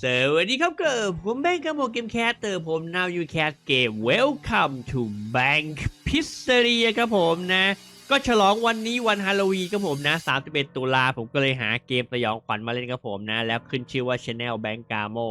สวัสดีครับเกิดผมแบงค์กับโมเกมแคสเตอร์ผม now you cat game welcome to bank pizzeria ครับผมนะ ก็ฉลองวันนี้วันฮาโลวีนครับผมนะ 31 ตุลาผมก็เลยหาเกมสยองขวัญมาเล่นครับผมนะ แล้วขึ้นชื่อว่า Channel Bank Gamo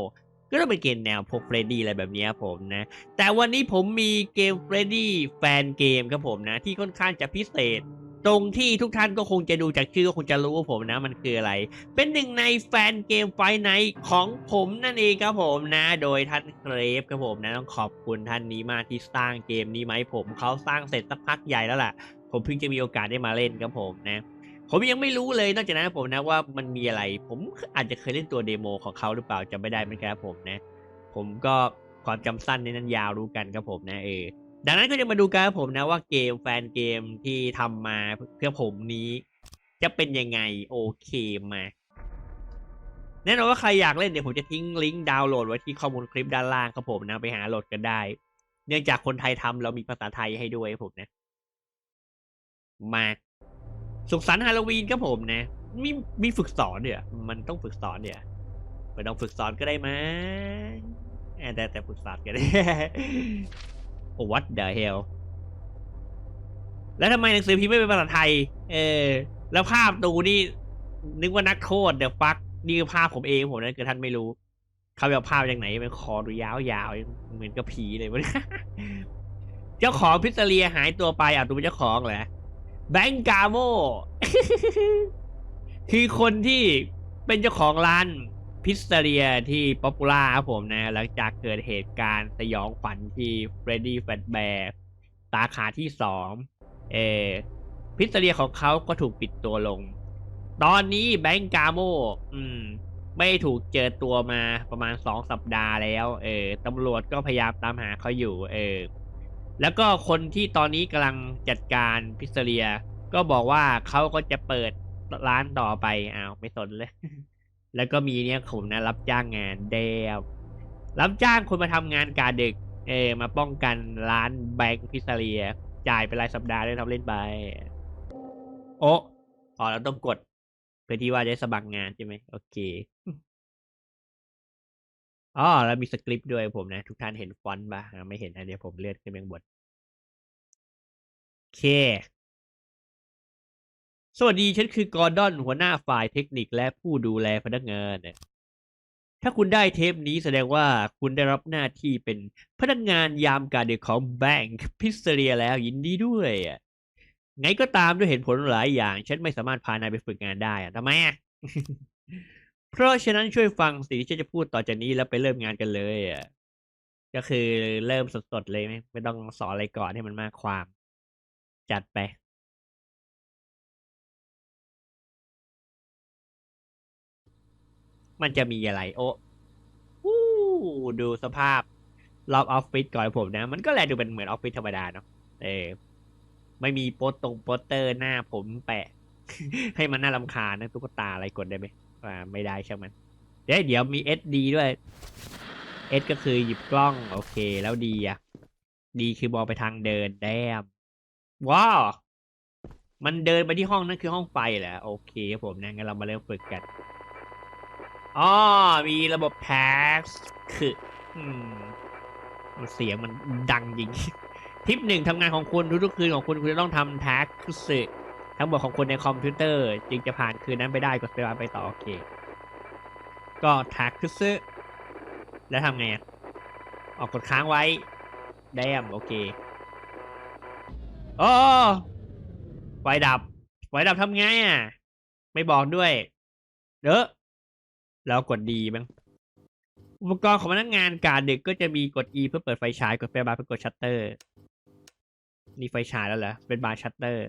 ก็ต้องเป็นเกมแนวพวกเฟรดดี้อะไรแบบนี้ยผมนะ แต่วันนี้ผมมีเกมเฟรดดี้แฟนเกมครับผมนะ ที่ค่อนข้างจะพิเศษ ตรงที่ทุกท่านก็คงจะดูจากชื่อก็คงจะรู้ว่าผมนะมันคืออะไร เป็นหนึ่งในแฟนเกมไฟไนท์ของผมนั่นเองครับผมนะ โดยท่านเครฟครับผมนะต้องขอบคุณท่านนี้มากที่สร้างเกมนี้มาให้ผมเขาสร้างเสร็จสักพักใหญ่แล้วล่ะ ผมเพิ่งจะมีโอกาสได้มาเล่นครับผมนะ ผมยังไม่รู้เลยนอกจากนั้นผมนะว่ามันมีอะไร ผมอาจจะเคยเล่นตัวเดโมของเขาหรือเปล่าจำไม่ได้เหมือนกันครับผมนะ ผมก็ความจำสั้นในนั้นยาวรู้กันครับผมนะเออ ดังนั้นก็จะมาดูกันครับผมนะว่าเกมแฟนเกมที่ทำมาเพื่อผมนี้ จะเป็นยังไงโอเคมาแน่นอนว่าใครอยากเล่นเดี๋ยวผมจะทิ้งลิงก์ดาวน์โหลดไว้ที่ข้อมูลคลิปด้านล่างครับผมนะไปหาโหลดกันได้ เนื่องจากคนไทยทำเรามีภาษาไทยให้ด้วยครับผมนะ มาสุขสันต์ฮาโลวีนครับผมนะ มีมีฝึกสอนเนี่ยมันต้องฝึกสอนเนี่ยไม่ต้องฝึกสอนก็ได้มั้งเออแต่แต่ฝึกสอนก็ได้ what the hell แล้วทำไมหนังสือพิมพ์ไม่เป็นภาษาไทย เออ แล้วภาพดูนี่ นึกว่านักโทษเดี๋ยวฟักนี่คือภาพผมเองผมนะเกิดท่านไม่รู้เขาไปเอาภาพจากไหนเป็นคอดูยาวๆเหมือนกับผีเลยวะเนี่ยเจ้าของพิซซาเรียหายตัวไปอะตัวเป็นเจ้าของเหรอแบงกาโมคือคนที่เป็นเจ้าของร้าน พิซซาเรียที่ป๊อปปูล่าครับผมนะ หลังจากเกิดเหตุการณ์สยองขวัญที่เฟรดดี้แฟตแบร์สาขาที่สองเอพิซซาเรียของเขาก็ถูกปิดตัวลง ตอนนี้แบงกาโมอืม ไม่ถูกเจอตัวมาประมาณสองสัปดาห์แล้ว เออตำรวจก็พยายามตามหาเขาอยู่ เออ แล้วก็คนที่ตอนนี้กำลังจัดการพิซซาเรีย ก็บอกว่าเขาก็จะเปิดร้านต่อไปอ้าวไม่สนเลย แล้วก็มีเนี่ยผมนะรับจ้างงานเดวรับจ้างคนมาทำงานกาดึก เออมาป้องกันร้านแบงค์พิซซาเรีย จ่ายเป็นรายสัปดาห์ด้วยทำเล่นไป โอ้อ๋อเราต้องกด เพื่อที่ว่าจะสมัครงานใช่ไหมโอเคอ๋อแล้วมีสคริปต์ด้วยผมนะ ทุกท่านเห็นฟอนต์ป่ะไม่เห็นอันเดียวผมเลื่อนขึ้นไปข้างบนโอเค สวัสดีฉันคือกอร์ดอนหัวหน้าฝ่ายเทคนิคและผู้ดูแลพนักงานน่ะถ้าคุณได้เทปนี้แสดงว่าคุณได้รับหน้าที่เป็นพนักงานยามการเด็กของแบงค์พิซเซเรียแล้วยินดีด้วยอะไงก็ตามด้วยเหตุผลหลายอย่าง ฉันไม่สามารถพานายไปฝึกงานได้อะทำไมอะเพราะฉะนั้นช่วยฟังสิ่งที่ฉันจะพูดต่อจากนี้แล้วไปเริ่มงานกันเลยอะก็คือเริ่มสดๆเลยไหมไม่ต้องสอนอะไรก่อนให้มันมากความ จัดไป มันจะมีอะไรโอ้วู้ดูสภาพรอบออฟฟิศก่อนผมนะ มันก็แลดูเป็นเหมือนออฟฟิศธรรมดาเนาะเออไม่มีโปสตรงโปสเตอร์หน้าผมแปะ ให้มันน่ารำคาญนะตุ๊กตาอะไรกดได้ไหมอ่าไม่ได้ใช่างมันเดี๋ยวเดี๋ยวมี SD ด้วย S ก็คือหยิบกล้อง โอเค แล้วดีอะดีคือมองไปทางเดินแดมว้าวมันเดินไปที่ห้องนั่นคือห้องไฟเหรอโอเคครับผมนะงั้นเรามาเริ่มฝึกกัน อ๋อมีระบบแท็กคืออืมเสียงมันดังจริง ทิปหนึ่งทำงานของคุณทุกๆคืนของคุณคุณจะต้องทำแท็กคือทั้งหมดของคุณในคอมพิวเตอร์ จึงจะผ่านคืนนั้นไปได้กดสเปซบาร์ไปต่อโอเค ก็แท็กคือแล้วทำไงอะออกกดค้างไว้แดมโอเคโอ้ไฟดับไฟดับทำไงอะ ไม่บอกด้วยเด้อ แล้วกดดีบ้างอุปกรณ์ของพนักงานการดึกก็จะมีกด E เพื่อเปิดไฟฉายกดไฟบาร์เพื่อกดชัตเตอร์นี่ไฟฉายแล้วเหรอเป็นบาร์ชัตเตอร์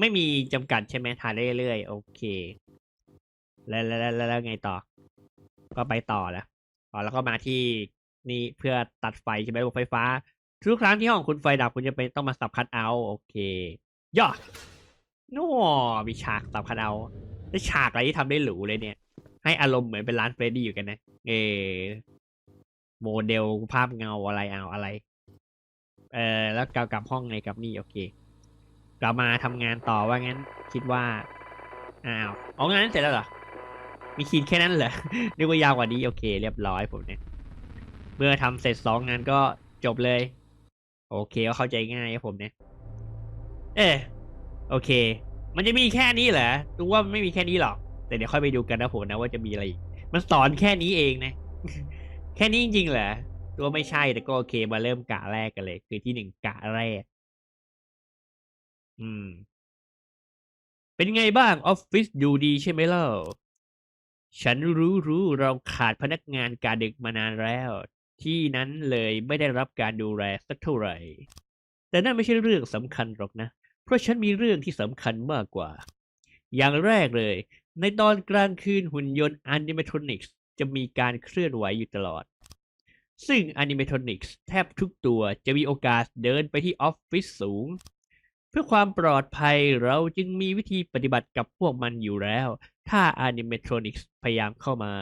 ไม่มีจำกัดใช่ไหมถ่ายได้เรื่อยๆโอเค แล้วแล้วแล้วแล้วไงต่อ ก็ไปต่อแล้วอ๋อแล้วก็มาที่นี่เพื่อตัดไฟใช่ไหมระบบไฟฟ้า ทุกครั้งที่ห้องคุณไฟดับคุณจะเป็นต้องมาสับคัดเอาท์โอเคย่อ โน่มีฉากสับคันเอาแล้ฉากอะไรที่ทำได้หรูเลยเนี่ย ให้อารมณ์เหมือนเป็นร้านเฟรดดี้อยู่กันนะ เออโมเดลภาพเงาอะไรเอาอะไร เออแล้วกลับกลับห้องไงกลับนี่โอเคกลับมาทำงานต่อว่างั้นคิดว่าอ้าวเอางานนั้นเสร็จแล้วเหรอ มีขีดแค่นั้นเหรอ นึกว่ายาวกว่านี้โอเค เรียบร้อยผมเนี่ย เมื่อทำเสร็จสองงานก็จบเลย โอเคก็เข้าใจง่ายครับผมเนี่ย เออ โอเค มันจะมีแค่นี้เหรอดูว่าไม่มีแค่นี้หรอก แต่เดี๋ยวค่อยไปดูกันนะผมนะว่าจะมีอะไรอีก มันสอนแค่นี้เองนะ แค่นี้จริงๆเหรอตัวไม่ใช่แต่ก็โอเคมาเริ่มกะแรกกันเลย คือที่หนึ่งกะแรก อืม เป็นไงบ้างออฟฟิศอยู่ดีใช่ไหมเล่า ฉันรู้รู้เราขาดพนักงานการดึกมานานแล้ว ที่นั้นเลยไม่ได้รับการดูแลสักเท่าไหร่ แต่นั่นไม่ใช่เรื่องสำคัญหรอกนะ เพราะฉันมีเรื่องที่สำคัญมากกว่า อย่างแรกเลย ในตอนกลางคืนหุ่นยนต์ Animatronics จะมีการเคลื่อนไหวอยู่ตลอด ซึ่ง Animatronics แทบทุกตัวจะมีโอกาสเดินไปที่ออฟฟิศสูง เพื่อความปลอดภัยเราจึงมีวิธีปฏิบัติกับพวกมันอยู่แล้ว ถ้า Animatronics พยายามเข้ามา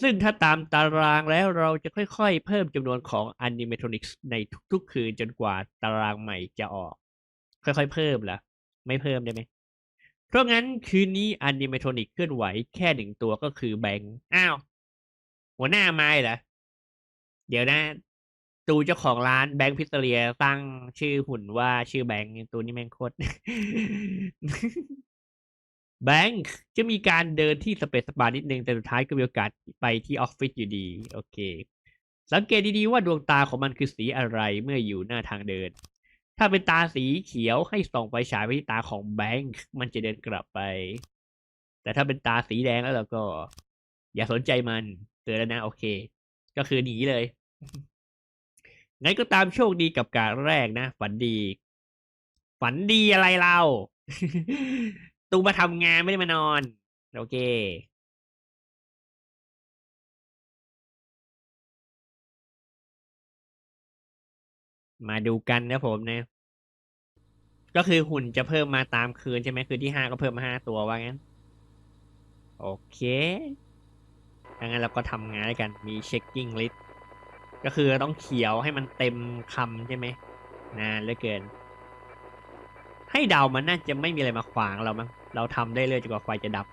ซึ่งถ้าตามตารางแล้วเราจะค่อยๆ เพิ่มจำนวนของ Animatronics ในทุกๆ คืนจนกว่าตารางใหม่จะออก ค่อยๆเพิ่มละไม่เพิ่มได้ไหม เพราะงั้นคืนนี้ Animatronic เคลื่อนไหวแค่หนึ่งตัวก็คือแบงค์อ้าว หัวหน้าไม้เหรอ เดี๋ยวนะตูเจ้าของร้านแบงค์พิซเรียตั้งชื่อหุ่นว่าชื่อแบงค์ตัวนี้แม่งโคตรแบงค์จะมีการเดินที่สเปซสปานิดนึง แต่สุดท้ายก็มีโอกาสไปที่ออฟฟิศอยู่ดี โอเค สังเกตดีๆว่าดวงตาของมันคือสีอะไรเมื่ออยู่หน้าทางเดิน ถ้าเป็นตาสีเขียวให้ส่องไฟฉายไปที่ตาของแบงค์มันจะเดินกลับไป แต่ถ้าเป็นตาสีแดงแล้วเราก็ อย่าสนใจมันเตือนแล้วนะโอเค ก็คือหนีเลยงั้นก็ตามโชคดีกับการแรกนะ ฝันดี ฝันดีอะไรเรา ตูมาทำงานไม่ได้มานอน โอเค มาดูกันนะผมนะ ก็คือหุ่นจะเพิ่มมาตามคืนใช่ไหมคืนที่ห้าก็เพิ่มมาห้าตัวว่างั้น โอเคดังนั้นเราก็ทำงานด้วยกันมีเช็คกิ้งลิสต์ก็คือต้องเขียวให้มันเต็มคำใช่ไหมนานเหลือเกิน ให้เดามันน่าจะไม่มีอะไรมาขวางเรามั้งเราทำได้เลยจนกว่าไฟจะดับ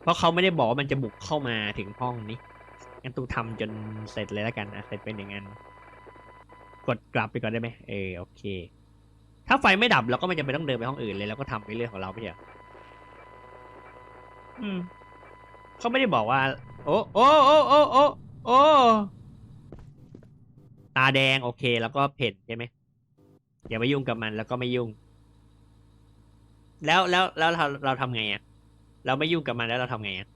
เพราะเขาไม่ได้บอกว่ามันจะบุกเข้ามาถึงห้องนี้งั้นตูทำจนเสร็จเลยแล้วกันนะเสร็จเป็นอย่างนั้น กดกลับไปก่อนได้ไหมเออโอเค ถ้าไฟไม่ดับเราก็ไม่จำเป็นต้องเดินไปห้องอื่นเลยเราก็ทำไปเรื่องของเราไม่ใช่เหรออืมเขาไม่ได้บอกว่า โอ้โอ้โอ้โอ้โอ้โอ้ตาแดงโอเค แล้วก็เพ่นใช่ไหมอย่าไปยุ่งกับมันแล้วก็ไม่ยุ่ง แล้วแล้วแล้วเราเราทำไงอะ เราไม่ยุ่งกับมันแล้วเราทำไงอะ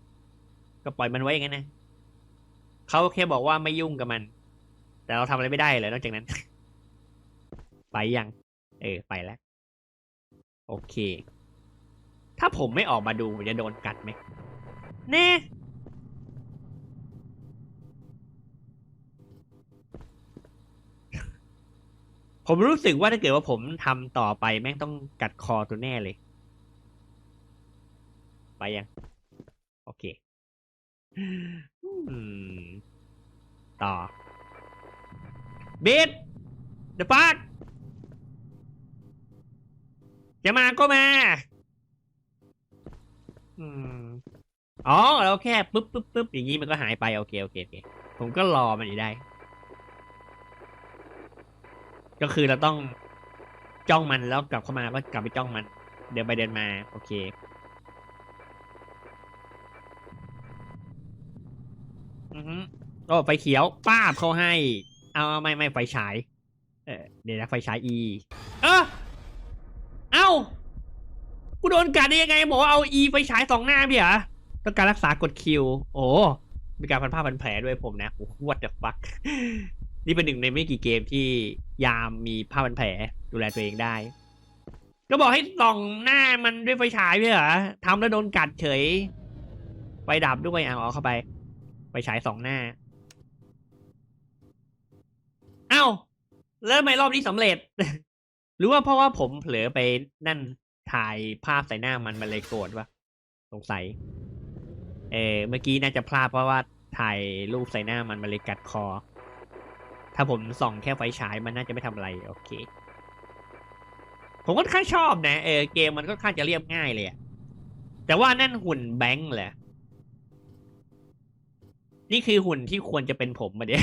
ก็ปล่อยมันไว้อย่างนั้นนะเขาแค่บอกว่าไม่ยุ่งกับมัน แต่เราทำอะไรไม่ได้เลยนอกจากนั้น ไปยัง เออ ไปแล้ว โอเค ถ้าผมไม่ออกมาดูผมจะโดนกัดไหมเน่ผมรู้สึกว่าถ้าเกิดว่าผมทำต่อไปแม่งต้องกัดคอตัวแน่เลย ไปยัง โอเคอต่อ บิดเดอะฟักจะมาก็มา อืม อ๋อเราแค่ปุ๊บปุ๊บปุ๊บอย่างนี้มันก็หายไป โอเคโอเคโอเค ผมก็รอมันอยู่ได้ ก็คือเราต้องจ้องมันแล้วกลับเข้ามาก็กลับไปจ้องมัน เดินไปเดินมา โอเคอือฮึโอ้ไฟเขียวป้าบเขาให้ เอาไม่ไม่ไฟฉาย เออเดี๋ยวนะไฟฉาย E เออเอ้ากูโดนกัดได้ยังไงบอกว่าเอา E ไฟฉายสองหน้าพี่เหรอต้องการรักษากดคิว โอ้มีการพันผ้าพันแผลด้วยผมนะโอ้วัดเดอะฟักนี่เป็นหนึ่งในไม่กี่เกมที่ยามมีผ้าพันแผลดูแลตัวเองได้ ก็บอกให้ส่องหน้ามันด้วยไฟฉายพี่เหรอทำแล้วโดนกัดเฉยไฟดับด้วยเอาเอาเข้าไป ไฟฉายสองหน้า อ้าแล้วทำไมรอบนี้สำเร็จ หรือว่าเพราะว่าผมเผลอไปนั่นถ่ายภาพใส่หน้ามันมันเลยโกรธวะสงสัย เออเมื่อกี้น่าจะพลาดเพราะว่าถ่ายรูปใส่หน้ามันมันเลยกัดคอ ถ้าผมส่องแค่ไฟฉายมันน่าจะไม่ทำอะไร โอเค ผมก็ค่อนข้างชอบนะเออเกมมันก็ค่อนข้างจะเรียบง่ายเลยอะแต่ว่านั่นหุ่นแบงค์แหละนี่คือหุ่นที่ควรจะเป็นผมมาเดีย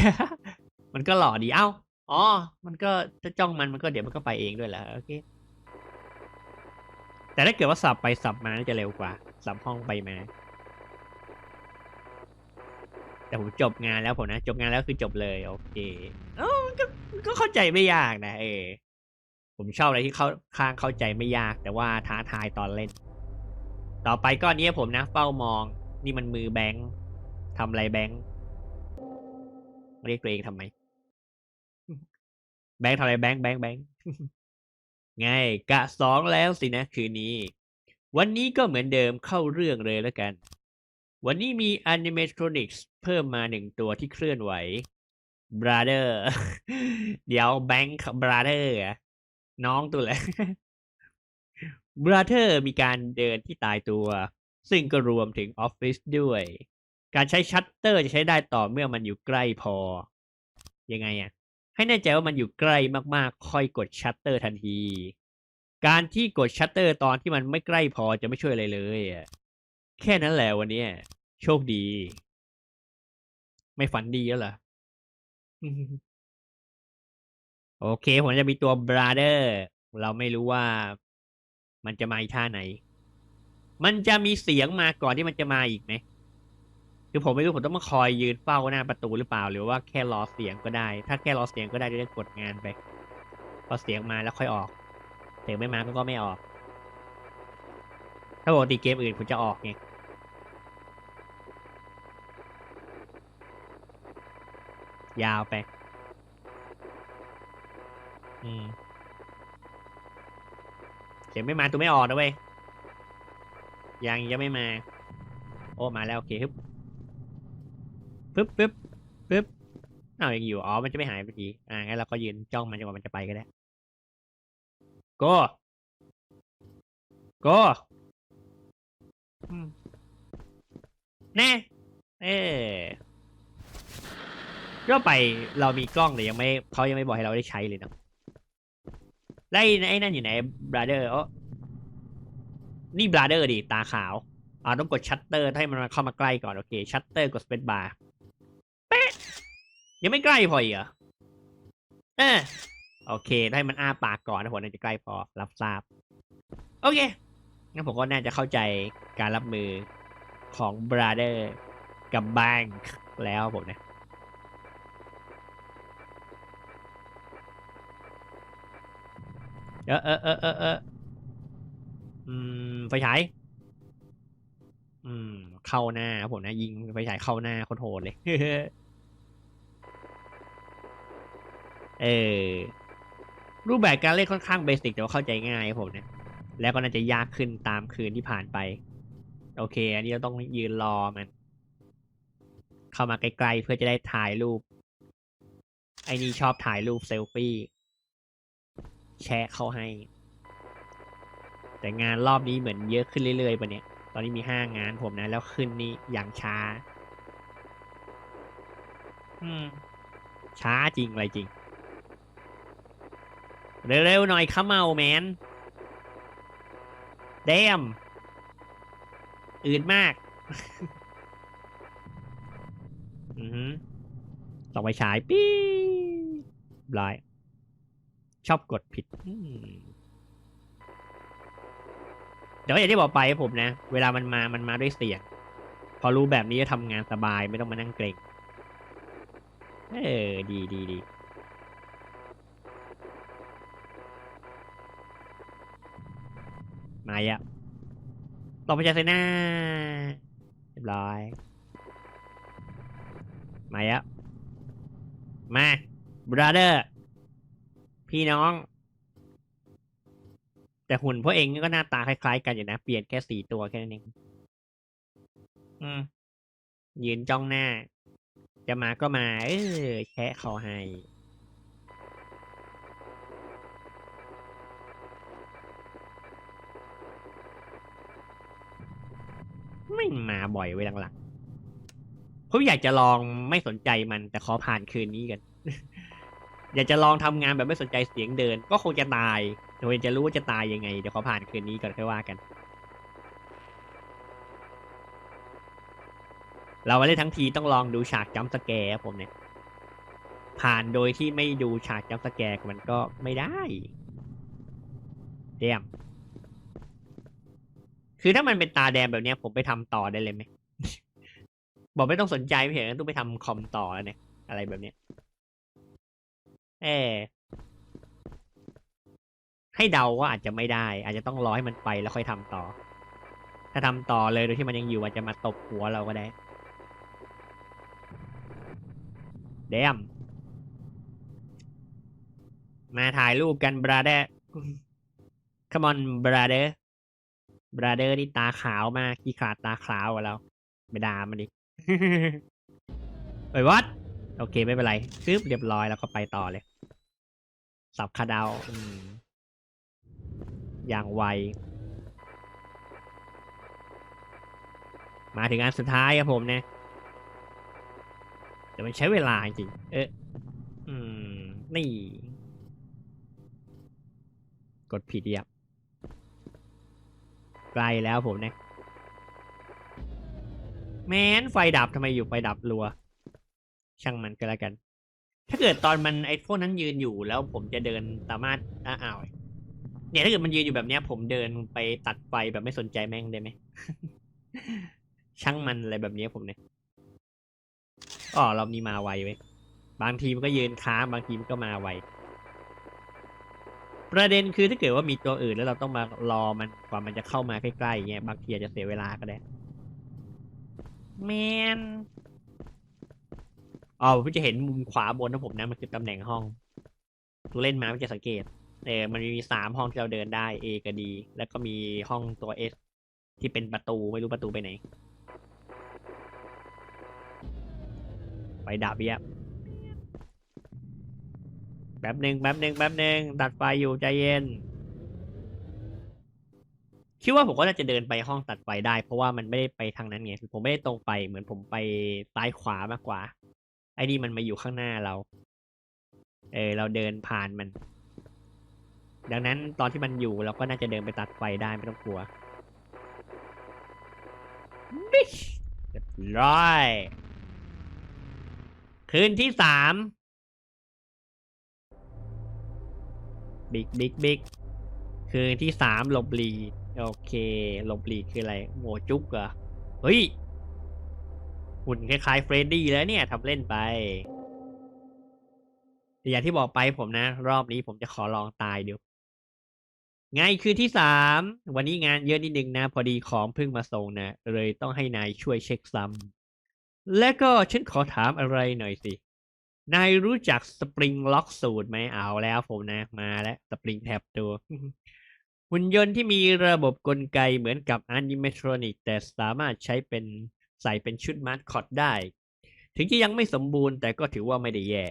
มันก็หล่อดีเอ้าอ๋อ มันก็จะจ้องมันมันก็เดี๋ยวมันก็ไปเองด้วยแหละโอเคแต่ถ้าเกิดว่าสับไปสับมาจะเร็วกว่า สับห้องไปมา แต่ผมจบงานแล้วผมนะ จบงานแล้วคือจบเลย โอเคเออมันก็ก็เข้าใจไม่ยากนะ เออผมชอบอะไรที่เขาข้างเข้าใจไม่ยาก แต่ว่าท้าทายตอนเล่น ต่อไปก็อันนี้ผมนะ เฝ้ามอง นี่มันมือแบงค์ทำอะไรแบงค์เรียกตัวเองทำไม แบงค์ทำอะไรแบงค์แบงค์แบงค์ไงกะสองแล้วสินะคืนนี้ วันนี้ก็เหมือนเดิมเข้าเรื่องเลยแล้วกัน วันนี้มี Animatronics เพิ่มมาหนึ่งตัวที่เคลื่อนไหว Brother เดี๋ยวแบงค์ Brother อะน้องตัวแหละ Brother มีการเดินที่ตายตัว ซึ่งก็รวมถึงออฟฟิศด้วย การใช้ชัตเตอร์จะใช้ได้ต่อเมื่อมันอยู่ใกล้พอ ยังไงอะ ให้แน่ใจว่ามันอยู่ใกล้มากๆ ค่อยกดชัตเตอร์ทันที การที่กดชัตเตอร์ตอนที่มันไม่ใกล้พอจะไม่ช่วยอะไรเลยอะแค่นั้นแหละวันนี้โชคดี ไม่ฝันดีแล้วเหรอโอเค ผมจะมีตัว brother เราไม่รู้ว่ามันจะมาอีท่าไหน มันจะมีเสียงมาก่อนที่มันจะมาอีกไหม คือผมไม่รู้ผมต้องมาคอยยืนเฝ้าหน้าประตูหรือเปล่า หรือว่าแค่รอเสียงก็ได้ ถ้าแค่รอเสียงก็ได้จะได้กดงานไป พอเสียงมาแล้วค่อยออก เสียงไม่มาก็ก็ไม่ออก ถ้าปกติเกมอื่นผมจะออกไงยาวไป อืมเสียงไม่มาตัวไม่ออกนะเว้ยยังยังไม่มา โอ้มาแล้วโอเคฮึบ ปึ๊บปึ๊บปึ๊บอ้าวยังอยู่อ๋อมันจะไม่หายไปทีอ่างั้นเราก็ยืนจ้องมันจนกว่ามันจะไปก็ได้ก็ก็อืมแน่เออก็ไปเรามีกล้องแต่ยังไม่เขายังไม่บอกให้เราได้ใช้เลยเนาะแล้วไอ้ไอ้นั่นอยู่ไหนบราเดอร์อ๋อนี่บราเดอร์ดิตาขาวอ่าต้องกดชัตเตอร์ให้มันเข้ามาใกล้ก่อน โอเค ชัตเตอร์กดสเปซบาร์ ยังไม่ใกล้พออีกเหรอเออโอเคให้มันอ้าปากก่อนนะผมน่าจะใกล้พอรับทราบ โอเคงั้นผมก็น่าจะเข้าใจการรับมือของ brother กับ bank แล้วผมนะเออเออเออเออเอออืมไฟฉายอืม เข้าหน้าผมนะ ยิงไฟฉายเข้าหน้าโคตรโหดเลย เออรูปแบบการเล่นค่อนข้างเบสิกแต่ว่าเข้าใจง่ายครับผมเนี่ยแล้วก็น่าจะยากขึ้นตามคืนที่ผ่านไป โอเค อันนี้เราต้องยืนรอมัน เข้ามาใกล้ๆเพื่อจะได้ถ่ายรูป ไอ้นี่ชอบถ่ายรูปเซลฟี่ แชะเข้าให้ แต่งานรอบนี้เหมือนเยอะขึ้นเรื่อยๆปะเนี่ย ตอนนี้มีห้างานผมนะ แล้วขึ้นนี่อย่างช้า อืม ช้าจริงอะไรจริง เร็วๆหน่อยข้าเมาแมนเดมอืดมาก อือหือส่องไปฉายปี้บลาย ชอบกดผิดเดี๋ยวอย่างที่บอกไปผมนะ เวลามันมา มันมาด้วยเสียง พอรู้แบบนี้จะทำงานสบายไม่ต้องมานั่งเกรง เออ ดีดีดี มาอะต่อไปจากเซน่าเรียบร้อย มาอะมาบราเดอร์พี่น้อง แต่หุ่นพวกเองก็หน้าตาคล้ายๆกันอยู่นะ เปลี่ยนแค่สี่ตัวแค่นั้นเองอืมยืนจ้องหน้า จะมาก็มา เออแค่เขาให้ ไม่มาบ่อยไว้หลังๆผมอยากจะลองไม่สนใจมันแต่ขอผ่านคืนนี้กัน อยากจะลองทำงานแบบไม่สนใจเสียงเดิน ก็คงจะตายเดี๋ยจะรู้ว่าจะตายยังไงเดี๋ยวขอผ่านคืนนี้ก่อนค่อยว่ากัน เรามาเล่นทั้งทีต้องลองดูฉากจัมสแกร์ผมเนี่ย ผ่านโดยที่ไม่ดูฉากจัมสแกร์มันก็ไม่ได้เดียม คือถ้ามันเป็นตาแดงแบบเนี้ย ผมไปทำต่อได้เลยไหม บอกไม่ต้องสนใจไม่เห็นต้องไปทำคอมต่อแล้วเนี่ย อะไรแบบเนี้ยเออให้เดาว่าอาจจะไม่ได้ อาจจะต้องรอให้มันไปแล้วค่อยทำต่อ ถ้าทำต่อเลยโดยที่มันยังอยู่อาจจะมาตบหัวเราก็ได้เดมมาถ่ายรูปกันบราเดอร์ come on brother brother นี่ตาขาวมากขี้ขาดตาขาวกว่าเราไม่ด่ามันดิเฮ้ยวัดโอเคไม่เป็นไรซึบเรียบร้อยแล้วก็ไปต่อเลย สับคาดาวออย่างไว มาถึงอันสุดท้ายครับผมเนี่ยแต่มันใช้เวลาจริง เอ๊ะอืม นี่ กดผิดเดียบ ไกลแล้วผมเนี่ยแม้นไฟดับทำไมอยู่ไฟดับรัว ช่างมันก็แล้วกัน ถ้าเกิดตอนมันไอ้พวกนั้นยืนอยู่แล้วผมจะเดินสามารถอ้าวเนี่ยถ้าเกิดมันยืนอยู่แบบเนี้ย ผมเดินไปตัดไฟแบบไม่สนใจแม่งได้ไหมช่างมันอะไรแบบนี้ผมเนี่ยอ๋อรอบนี้มาไวเว้ยบางทีมันก็ยืนค้างบางทีมันก็มาไว ประเด็นคือถ้าเกิดว่ามีตัวอื่นแล้วเราต้องมารอมันกว่ามันจะเข้ามาใกล้ๆอย่างเงี้ยบางทีอาจจะเสียเวลาก็ได้แมนอ๋อผมจะเห็นมุมขวาบนนะผมนะมันคือตำแหน่งห้องตัวเล่นมามันจะสังเกตเออมันมีสามห้องที่เราเดินได้ A กับ D แล้วก็มีห้องตัว S ที่เป็นประตูไม่รู้ประตูไปไหนไฟดับเยียบ แป๊บหนึ่งแป๊บหนึ่งแป๊บหนึ่งตัดไฟอยู่ใจเย็น คิดว่าผมก็น่าจะเดินไปห้องตัดไฟได้ เพราะว่ามันไม่ได้ไปทางนั้นไงผมไม่ได้ตรงไปเหมือนผมไปซ้ายขวามากกว่า ไอ้นี่มันมาอยู่ข้างหน้าเรา เออ เราเดินผ่านมัน ดังนั้นตอนที่มันอยู่เราก็น่าจะเดินไปตัดไฟได้ไม่ต้องกลัวบิชเรียบร้อยคืนที่สาม บิ๊กบิ๊กบิ๊กคืนที่สามหลบหลีโอเคหลบหลีคืออะไรโมจุกเหรอเฮ้ยหุ่นคล้ายๆเฟรดดี้แล้วเนี่ยทำเล่นไปแต่อย่างที่บอกไปผมนะ รอบนี้ผมจะขอลองตายดูไงคืนที่สามวันนี้งานเยอะนิดนึงนะ พอดีของเพิ่งมาส่งนะเลยต้องให้นายช่วยเช็คซ้ำและก็ฉันขอถามอะไรหน่อยสิ นายรู้จักสปริงล็อกสูตรไหมเอาแล้วผมนะมาแล้วสปริงแท็บตัว หุ่นยนต์ที่มีระบบกลไกเหมือนกับอนิเมทรอนิกแต่สามารถใช้เป็นใส่เป็นชุดมาสคอตได้ ถึงจะยังไม่สมบูรณ์แต่ก็ถือว่าไม่ได้แย่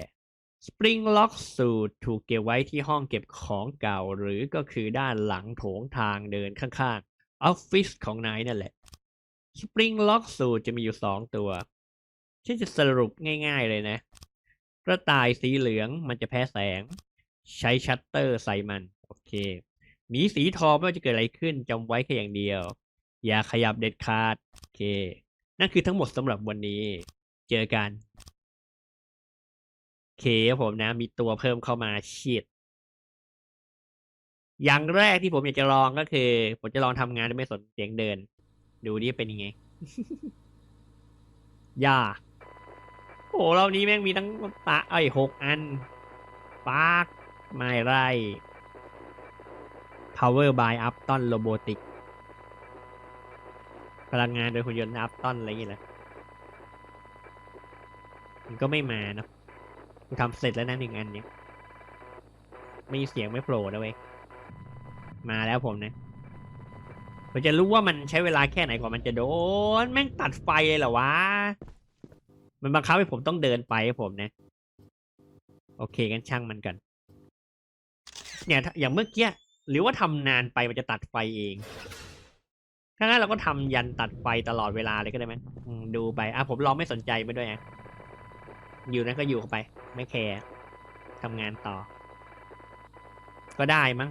Spring Lock Suit ถูกเก็บไว้ที่ห้องเก็บของเก่าหรือก็คือด้านหลังโถงทางเดินข้างๆออฟฟิศของนายนั่นแหละ Spring Lock Suit จะมีอยู่สองตัวฉันจะสรุปง่าย ๆเลยนะ กระต่ายสีเหลืองมันจะแพ้แสง ใช้ชัตเตอร์ใส่มัน โอเคหมีสีทองไม่ว่าจะเกิดอะไรขึ้นจำไว้แค่อย่างเดียว อย่าขยับเด็ดขาด โอเค นั่นคือทั้งหมดสำหรับวันนี้ เจอกันโอเคผมนะ มีตัวเพิ่มเข้ามาชิดอย่างแรกที่ผมอยากจะลองก็คือ ผมจะลองทำงานโดยไม่สนเสียงเดิน ดูดิเป็นยังไงย่าโอ้เรานี้แม่งมีทั้งตาไอ้หกอันปาร์กไม่ไร power by Upton Robotic พลังงานโดยหุ่นยนต์ Upton อะไรอย่างเงี้ยแหละมันก็ไม่มาเนาะกูทำเสร็จแล้วนะหนึ่งอันเนี้ยไม่มีเสียงไม่โผล่นะเว้ยมาแล้วผมนะผมจะรู้ว่ามันใช้เวลาแค่ไหนกว่ามันจะโดน แม่งตัดไฟเลยเหรอวะ มันบังคับให้ผมต้องเดินไปครับผมนะ โอเคกันช่างมันกัน เนี่ยอย่างเมื่อกี้หรือว่าทำนานไปมันจะตัดไฟเองถ้างั้นเราก็ทำยันตัดไฟตลอดเวลาเลยก็ได้ไหมดูไปอะผมลองไม่สนใจไปด้วยอะอยู่นั้นก็อยู่ไป ไม่แคร์ทำงานต่อ ก็ได้มั้ง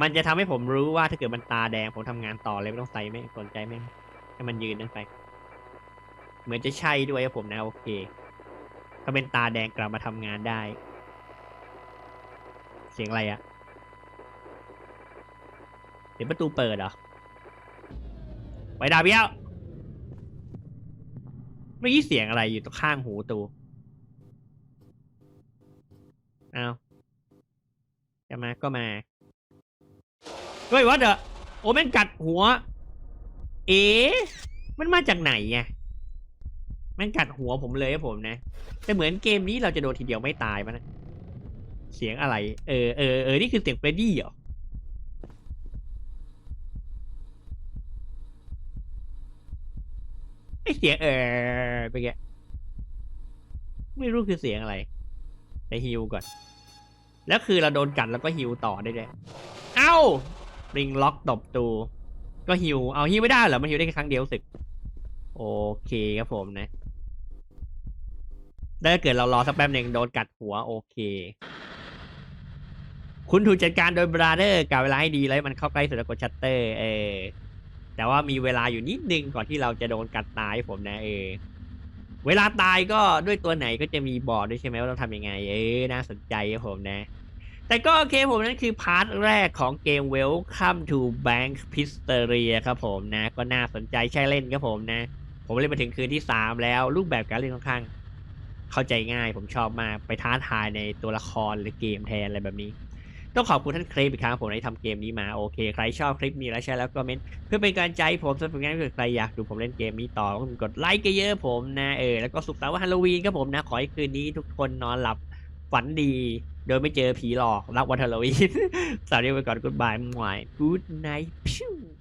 มันจะทำให้ผมรู้ว่าถ้าเกิดมันตาแดงผมทำงานต่อเลยไม่ต้องใส่ไม่สนใจแม่ให้มันยืนนั่นไป เหมือนจะใช่ด้วยครับผมนะโอเคเขาเป็นตาแดงกลับมาทำงานได้ เสียงอะไรอะเสียงประตูเปิดเหรอไปดาบเบี้ยวเมื่อกี้เสียงอะไรอยู่ตรงข้างหูตูเอาจะมาก็มาเฮ้ยวัดเดอะโอ้แม่งกัดหัว เอ๊ะมันมาจากไหนไง ม่งกัดหัวผมเลยครับผมนะ แต่เหมือนเกมนี้เราจะโดนทีเดียวไม่ตายมันนะเสียงอะไร เออเออเออนี่คือเสียงเฟรดดี้เหรอไอเสียงเออไปแกไม่รู้คือเสียงอะไร แต่ฮิวก่อน แล้วคือเราโดนกัดแล้วก็ฮิวต่อได้เลย เอ้าริงล็อกตบตูก็ฮิว เอาฮิวไม่ได้เหรอ มันฮิวได้แค่ครั้งเดียวสึก โอเคครับผมนะ แล้วถ้าเกิดเรารอสักแป๊บหนึ่งโดนกัดหัวโอเค คุณถูกจัดการโดยบราเดอร์กาเวลาให้ดีแล้วมันเข้าใกล้สุดแล้วกดชัตเตอร์ เออ แต่ว่ามีเวลาอยู่นิดนึงก่อนที่เราจะโดนกัดตายผมนะเออ เวลาตายก็ด้วยตัวไหนก็จะมีบอกด้วยใช่ไหมว่าต้องทำยังไง เออน่าสนใจครับผมนะ แต่ก็โอเคผมนั่นคือพาร์ทแรกของเกม Welcome to Bank Pisteria ครับผมนะ ก็น่าสนใจใช่เล่นครับผมนะ ผมเล่นมาถึงคืนที่ 3 แล้วรูปแบบการเล่นค่อนข้าง เข้าใจง่าย ผมชอบมากไปท้าทายในตัวละครหรือเกมแทนอะไรแบบนี้ ต้องขอบคุณท่านเครปอีกครั้งผมที่ทำเกมนี้มาโอเคใครชอบคลิปนี้แล้วใช่แล้วก็เมนต์เพื่อเป็นการใจผมสำหรับงานถ้าเกิดใครอยากดูผมเล่นเกมนี้ต่อก็กดไลค์กันเยอะๆผมนะเออแล้วก็สุขสันต์วันฮาโลวีนครับผมนะขอให้คืนนี้ทุกคนนอนหลับฝันดี โดยไม่เจอผีหลอกรับวันฮาโลวีนสวัสดีไปก่อนกุดบายมวยกูดไนท์พิว